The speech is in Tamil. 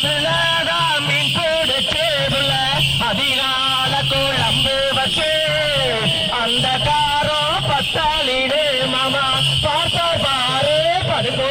மீன் பிடிச்சேதுல அதிகால குழம்பு வச்சு அந்த காரம் பத்தாளிடு மாமா. பார்த்த பாரு படுகோ